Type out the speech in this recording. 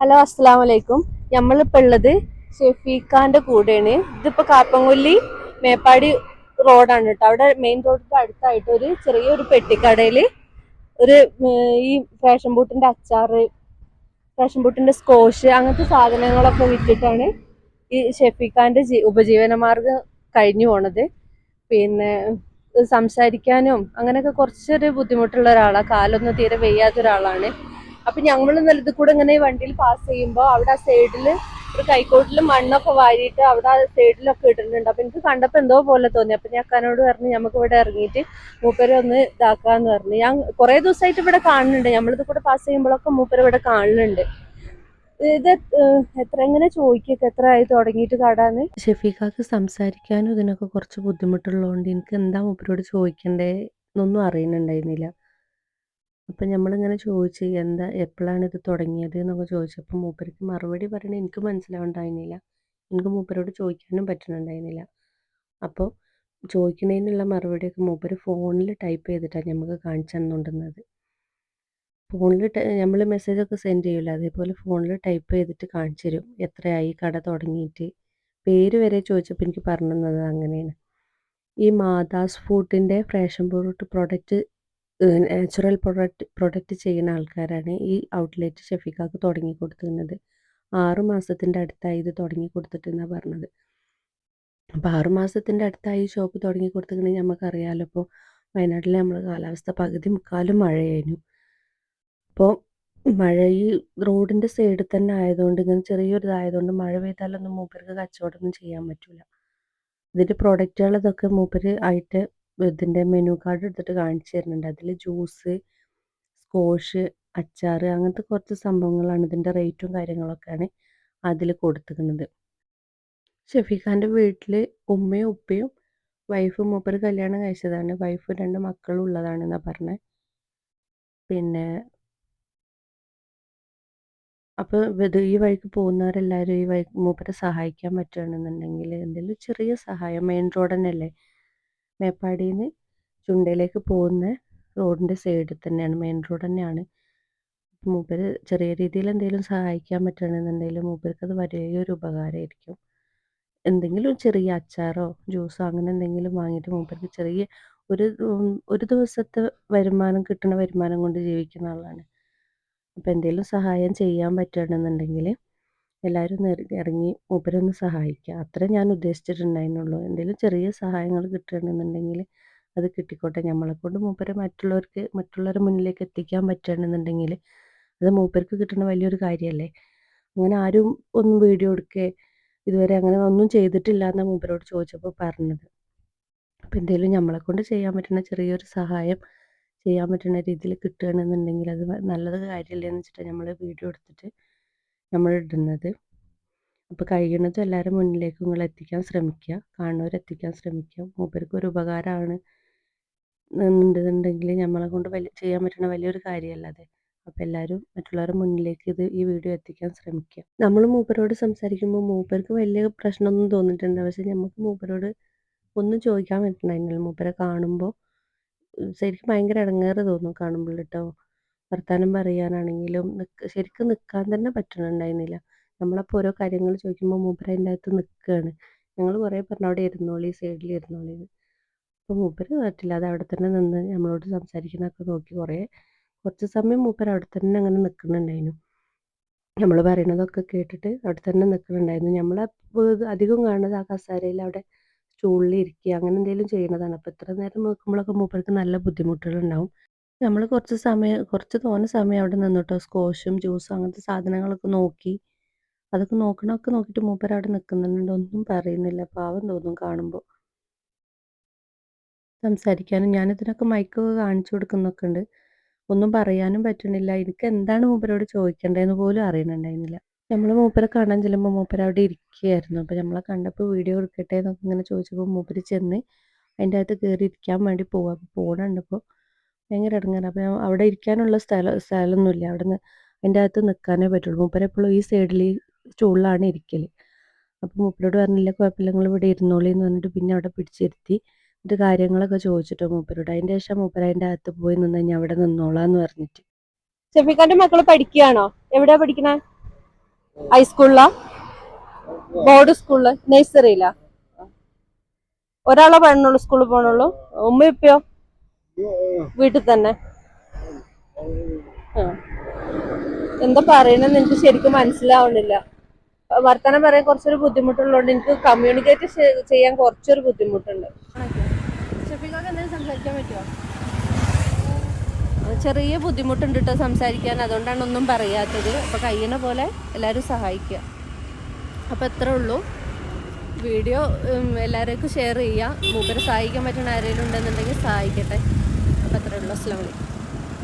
Hello അസ്സാം വലൈക്കും നമ്മളിപ്പോൾ ഉള്ളത് ഷെഫീഖാന്റെ കൂടെയാണ്. ഇതിപ്പോ കാപ്പങ്കൊല്ലി മേപ്പാടി റോഡാണ് കേട്ടോ. അവിടെ മെയിൻ റോഡിന്റെ അടുത്തായിട്ട് ഒരു ചെറിയൊരു പെട്ടിക്കടയിൽ ഒരു ഈ ഫാഷൻ ബൂട്ടിന്റെ അച്ചാറ് ഫാഷൻ ബൂട്ടിന്റെ സ്കോഷ് അങ്ങനത്തെ സാധനങ്ങളൊക്കെ വിറ്റിട്ടാണ് ഈ ഷെഫീഖാന്റെ ഉപജീവന മാർഗം കഴിഞ്ഞു പോണത്. പിന്നെ സംസാരിക്കാനും അങ്ങനെയൊക്കെ കുറച്ചൊരു ബുദ്ധിമുട്ടുള്ള ഒരാളാണ് കാലൊന്നും തീരെ വെയ്യാത്ത ഒരാളാണ് അപ്പൊ ഞങ്ങൾ നിലത്ത് കൂടെ ഇങ്ങനെ വണ്ടിയിൽ പാസ് ചെയ്യുമ്പോൾ അവിടെ ആ സൈഡിൽ ഒരു കൈക്കോട്ടിൽ മണ്ണൊക്കെ വാരിയിട്ട് അവിടെ ആ സൈഡിലൊക്കെ ഇട്ടിട്ടുണ്ട്. അപ്പൊ എനിക്ക് കണ്ടപ്പോ എന്തോ പോലെ തോന്നി. അപ്പൊ ഞാൻ അക്കാനോട് പറഞ്ഞു നമുക്ക് ഇവിടെ ഇറങ്ങിയിട്ട് മൂപ്പരെ ഒന്ന് ഇതാക്കാന്ന് പറഞ്ഞു. ഞാൻ കുറെ ദിവസമായിട്ട് ഇവിടെ കാണുന്നുണ്ട്. നമ്മളിത് കൂടെ പാസ് ചെയ്യുമ്പോഴൊക്കെ മൂപ്പര് ഇവിടെ കാണുന്നുണ്ട്. ഇത് എത്ര എങ്ങനെ ചോദിക്കൊക്കെ എത്ര ആയി തുടങ്ങിയിട്ട് കടാന്ന് ഷെഫീഖാക്ക് സംസാരിക്കാനും ഇതിനൊക്കെ കുറച്ച് ബുദ്ധിമുട്ടുള്ളതുകൊണ്ട് എനിക്ക് എന്താ മൂപ്പരോട് ചോദിക്കണ്ടേ എന്നൊന്നും അറിയുന്നുണ്ടായിരുന്നില്ല. അപ്പം നമ്മളിങ്ങനെ ചോദിച്ച് എന്താ എപ്പോഴാണ് ഇത് തുടങ്ങിയത്? എന്നൊക്കെ ചോദിച്ചപ്പോൾ മൂപ്പർക്ക് മറുപടി പറയണ എനിക്ക് മനസ്സിലാവുണ്ടായിരുന്നില്ല. എനിക്ക് മൂപ്പരോട് ചോദിക്കാനും പറ്റുന്നുണ്ടായിരുന്നില്ല അപ്പോൾ ചോദിക്കുന്നതിനുള്ള മറുപടിയൊക്കെ മൂപ്പര് ഫോണിൽ ടൈപ്പ് ചെയ്തിട്ടാണ് നമുക്ക് കാണിച്ചു തന്നുകൊണ്ടിരുന്നത് ഫോണിൽ നമ്മൾ മെസ്സേജൊക്കെ സെൻഡ് ചെയ്യില്ല അതേപോലെ ഫോണിൽ ടൈപ്പ് ചെയ്തിട്ട് കാണിച്ചു തരും. എത്രയായി കട തുടങ്ങിയിട്ട്. പേര് വരെ ചോദിച്ചപ്പോൾ എനിക്ക് പറഞ്ഞു തന്നത് അങ്ങനെയാണ്. ഈ മാതാസ് ഫുഡിന്റെ ഫ്രേഷൻ fruit product natural product product ചെയ്യുന്ന ആൾക്കാരാണ് ഈ ഔട്ട്ലെറ്റ് ഷെഫിക്കാക്ക് തുടങ്ങി കൊടുത്തിരുന്നത്. ആറ് മാസത്തിന്റെ അടുത്തായി ഇത് തുടങ്ങി കൊടുത്തിട്ടെന്നാണ് പറഞ്ഞത്. അപ്പോൾ ആറ് മാസത്തിന്റെ അടുത്തായി ഷോപ്പ് തുടങ്ങി കൊടുത്തിട്ടുണ്ടെങ്കിൽ നമുക്കറിയാമല്ലോ ഇപ്പോൾ വയനാട്ടിലെ നമ്മൾ കാലാവസ്ഥ പകുതി മുക്കാലും മഴയായിരുന്നു. അപ്പോൾ മഴ ഈ റോഡിന്റെ സൈഡിൽ തന്നെ ആയതുകൊണ്ട് ഇങ്ങനെ ചെറിയൊരിതായതുകൊണ്ട് മഴ പെയ്താലൊന്നും മൂപ്പർക്ക് കച്ചവടമൊന്നും ചെയ്യാൻ പറ്റില്ല ഇതിന്റെ പ്രോഡക്റ്റുകൾ ഇതൊക്കെ മൂപ്പര് ആയിട്ട് ഇതിന്റെ മെനു കാർഡ് എടുത്തിട്ട് കാണിച്ചു തരുന്നുണ്ട്. അതിൽ ജ്യൂസ് സ്കോഷ് അച്ചാർ അങ്ങനത്തെ കുറച്ച് സംഭവങ്ങളാണ് ഇതിന്റെ റേറ്റും കാര്യങ്ങളൊക്കെയാണ് അതിൽ കൊടുത്തിരിക്കുന്നത്. ഷഫീഖാന്റെ വീട്ടിൽ ഉമ്മയും ഉപ്പയും വൈഫും മൂപ്പര് കല്യാണം കഴിച്ചതാണ്. വൈഫ് രണ്ട് മക്കളും ഉള്ളതാണെന്നാണ് പറഞ്ഞത് പിന്നെ അപ്പോൾ ഇത് ഈ വഴിക്ക് പോകുന്നവരെല്ലാവരും ഈ വഴി മൂപ്പരെ സഹായിക്കാൻ പറ്റുകയാണെന്നുണ്ടെങ്കിൽ എന്തെങ്കിലും ചെറിയ സഹായം മെയിൻ റോഡ് തന്നെയല്ലേ? മേപ്പാടിയിൽ നിന്ന് ചുണ്ടയിലേക്ക് പോകുന്ന റോഡിന്റെ സൈഡിൽ തന്നെയാണ് മെയിൻ റോഡ് തന്നെയാണ്. മൂപ്പര് ചെറിയ രീതിയിൽ എന്തെങ്കിലും സഹായിക്കാൻ പറ്റുകയാണെന്നുണ്ടെങ്കിൽ മൂപ്പർക്ക് അത് വലിയൊരു ഉപകാരമായിരിക്കും എന്തെങ്കിലും ചെറിയ അച്ചാറോ ജ്യൂസോ അങ്ങനെ എന്തെങ്കിലും വാങ്ങിയിട്ട് മൂപ്പർക്ക് ചെറിയ ഒരു ഒരു ദിവസത്തെ വരുമാനം കിട്ടുന്ന വരുമാനം കൊണ്ട് ജീവിക്കുന്ന ആളാണ്. അപ്പോൾ എന്തെങ്കിലും സഹായം ചെയ്യാൻ പറ്റുകയാണെന്നുണ്ടെങ്കിൽ എല്ലാവരും ഒന്ന് ഇറ- ഇറങ്ങി മൂപ്പരൊന്ന് സഹായിക്കുക അത്ര ഞാൻ ഉദ്ദേശിച്ചിട്ടുണ്ടായിരുന്നുള്ളൂ. എന്തെങ്കിലും ചെറിയ സഹായങ്ങൾ കിട്ടുകയാണെന്നുണ്ടെങ്കിൽ അത് കിട്ടിക്കോട്ടെ. നമ്മളെ കൊണ്ട് മൂപ്പരെ മറ്റുള്ളവർക്ക് മറ്റുള്ളവരുടെ മുന്നിലേക്ക് എത്തിക്കാൻ പറ്റുകയാണെന്നുണ്ടെങ്കിൽ അത് മൂപ്പർക്ക് കിട്ടുന്ന വലിയൊരു കാര്യമല്ലേ അങ്ങനെ ആരും ഒന്നും വീഡിയോ എടുക്കുക ഇതുവരെ അങ്ങനെ ഒന്നും ചെയ്തിട്ടില്ല എന്നാണ് മൂപ്പരോട് ചോദിച്ചപ്പോൾ പറഞ്ഞത്. അപ്പോൾ എന്തെങ്കിലും നമ്മളെ കൊണ്ട് ചെയ്യാൻ പറ്റുന്ന ചെറിയൊരു സഹായം ചെയ്യാൻ പറ്റുന്ന രീതിയിൽ കിട്ടുകയാണെന്നുണ്ടെങ്കിൽ അത് നല്ലത് കാര്യമല്ലേ എന്ന് വെച്ചിട്ടാണ് നമ്മൾ വീഡിയോ എടുത്തിട്ട് നമ്മൾ ഇടുന്നത്. അപ്പോൾ കഴിയുന്നതും എല്ലാവരും മുന്നിലേക്ക് നിങ്ങൾ എത്തിക്കാൻ ശ്രമിക്കുക. കാണുന്നവരെത്തിക്കാൻ ശ്രമിക്കുക. മൂപ്പർക്ക് ഒരു ഉപകാരമാണ് എന്നുണ്ടെന്നുണ്ടെങ്കിൽ നമ്മളെ കൊണ്ട് വലിയ ചെയ്യാൻ പറ്റുന്ന വലിയൊരു കാര്യമല്ല അത് അപ്പോൾ എല്ലാവരും മറ്റുള്ളവരുടെ മുന്നിലേക്ക് ഇത് ഈ വീഡിയോ എത്തിക്കാൻ ശ്രമിക്കുക. നമ്മൾ മൂപ്പരോട് സംസാരിക്കുമ്പോൾ മൂപ്പർക്ക് വലിയ പ്രശ്നമൊന്നും തോന്നിയിട്ടുണ്ട് പക്ഷേ നമുക്ക് മൂപ്പരോട് ഒന്നും ചോദിക്കാൻ പറ്റുന്നുണ്ടായിരുന്നില്ല മൂപ്പരെ കാണുമ്പോൾ ശരിക്കും ഭയങ്കര ഇടങ്ങേറ് തോന്നും കാണുമ്പോൾ കേട്ടോ. വർത്താനം പറയാനാണെങ്കിലും ശരിക്കും നിൽക്കാൻ തന്നെ പറ്റണുണ്ടായിരുന്നില്ല. നമ്മളപ്പോൾ ഓരോ കാര്യങ്ങൾ ചോദിക്കുമ്പോൾ മൂപ്പര് അതിന്റെ അകത്ത് നിൽക്കുകയാണ് ഞങ്ങൾ കുറേ പറഞ്ഞു അവിടെ ഇരുന്നോളി സൈഡിൽ ഇരുന്നോളി അപ്പോൾ മൂപ്പര് പറ്റില്ല അത് അവിടെ തന്നെ നിന്ന് നമ്മളോട് സംസാരിക്കുന്നതൊക്കെ നോക്കി കുറേ കുറച്ച് സമയം മൂപ്പര് അവിടെ തന്നെ അങ്ങനെ നിൽക്കുന്നുണ്ടായിരുന്നു നമ്മൾ പറയണതൊക്കെ കേട്ടിട്ട് അവിടെ തന്നെ നിൽക്കുന്നുണ്ടായിരുന്നു നമ്മൾ അധികം കാണുന്നത് ആ കസാരയിൽ അവിടെ സ്റ്റൂളിൽ ഇരിക്കുക അങ്ങനെ എന്തെങ്കിലും ചെയ്യുന്നതാണ് അപ്പോൾ ഇത്ര നേരം നോക്കുമ്പോഴൊക്കെ മൂപ്പർക്ക് നല്ല ബുദ്ധിമുട്ടുകളുണ്ടാവും. നമ്മൾ കുറച്ച് സമയം കുറച്ച് തോന്നെ സമയം അവിടെ നിന്നിട്ടോ. സ്കോഷും ജ്യൂസും അങ്ങനത്തെ സാധനങ്ങളൊക്കെ നോക്കി. അതൊക്കെ നോക്കണമൊക്കെ നോക്കിയിട്ട് മൂപ്പർ അവിടെ നിൽക്കുന്നുണ്ട് ഒന്നും പറയുന്നില്ല. പാവം തോന്നും കാണുമ്പോൾ സംസാരിക്കാനും ഞാനിതിനൊക്കെ മൈക്കൊക്കെ കാണിച്ചു കൊടുക്കുന്നൊക്കെ ഉണ്ട്. ഒന്നും പറയാനും പറ്റണില്ല എനിക്ക് എന്താണ് മൂപ്പരോട് ചോദിക്കേണ്ടതെന്ന് പോലും അറിയണുണ്ടായിരുന്നില്ല നമ്മൾ മൂപ്പരെ കാണാൻ ചെല്ലുമ്പോൾ മൂപ്പർ അവിടെ ഇരിക്കുകയായിരുന്നു. അപ്പോൾ നമ്മളെ കണ്ടപ്പോൾ വീഡിയോ എടുക്കട്ടെ എന്നൊക്കെ ഇങ്ങനെ ചോദിച്ചപ്പോൾ മൂപ്പര് ചെന്ന് അതിന്റെ അകത്ത് കയറി ഇരിക്കാൻ വേണ്ടി പോവാം. അപ്പോൾ പോകണുണ്ടപ്പോൾ ഭയങ്കര ഇടങ്ങാറ് അപ്പോൾ അവിടെ ഇരിക്കാനുള്ള സ്ഥലം സ്ഥലമൊന്നുമില്ല. അവിടെ നിന്ന് അതിന്റെ അകത്ത് നിൽക്കാനേ പറ്റുള്ളൂ. മൂപ്പര് എപ്പോഴും ഈ സൈഡിൽ സ്റ്റൂളിലാണ് ഇരിക്കൽ അപ്പോൾ മൂപ്പരോട് പറഞ്ഞില്ല കുഴപ്പമില്ല നിങ്ങൾ ഇവിടെ ഇരുന്നോളി എന്ന് പറഞ്ഞിട്ട് പിന്നെ അവിടെ പിടിച്ചിരുത്തി. എന്നിട്ട് കാര്യങ്ങളൊക്കെ ചോദിച്ചിട്ടോ മൂപ്പരോട്. അതിന്റെ ശേഷം മൂപ്പര അതിന്റെ അകത്ത് പോയി നിന്ന് ഞാൻ അവിടെ നിന്നോളാന്ന് പറഞ്ഞിട്ട്. ഷെഫീഖാന്റെ മക്കൾ പഠിക്കുകയാണോ? എവിടെ പഠിക്കണേ? ഹൈസ്കൂളിലാ ബോർഡ് സ്കൂളിൽ നഴ്സറിയിലാ ഒരാളെ പെണ്ണുള്ളൂ സ്കൂളിൽ പോകണുള്ളൂ ഉമ്മ ഇപ്പയോ വീട്ടിൽ തന്നെ. എന്താ പറയണെന്ന് എനിക്ക് ശരിക്കും മനസ്സിലാവണില്ല വർത്തമാനം പറയാൻ കുറച്ചൊരു ബുദ്ധിമുട്ടുള്ളതുകൊണ്ട് എനിക്ക് കമ്മ്യൂണിക്കേറ്റ് ചെയ്യാൻ കുറച്ചൊരു ബുദ്ധിമുട്ടുണ്ട്. ചെറിയ ബുദ്ധിമുട്ടുണ്ട് കേട്ടോ സംസാരിക്കാൻ. അതുകൊണ്ടാണ് ഒന്നും പറയാത്തത്. അപ്പൊ കഴിയണ പോലെ എല്ലാവരും സഹായിക്കുക അപ്പൊ എത്ര ഉള്ളൂ. വീഡിയോ എല്ലാവർക്കും ഷെയർ ചെയ്യുക മൂപ്പര് സഹായിക്കാൻ പറ്റുന്ന ആരെങ്കിലും ഉണ്ടെന്നുണ്ടെങ്കിൽ സഹായിക്കട്ടെ. അപ്പൊ അത്രേ ഉള്ളൂ വലൈക്കും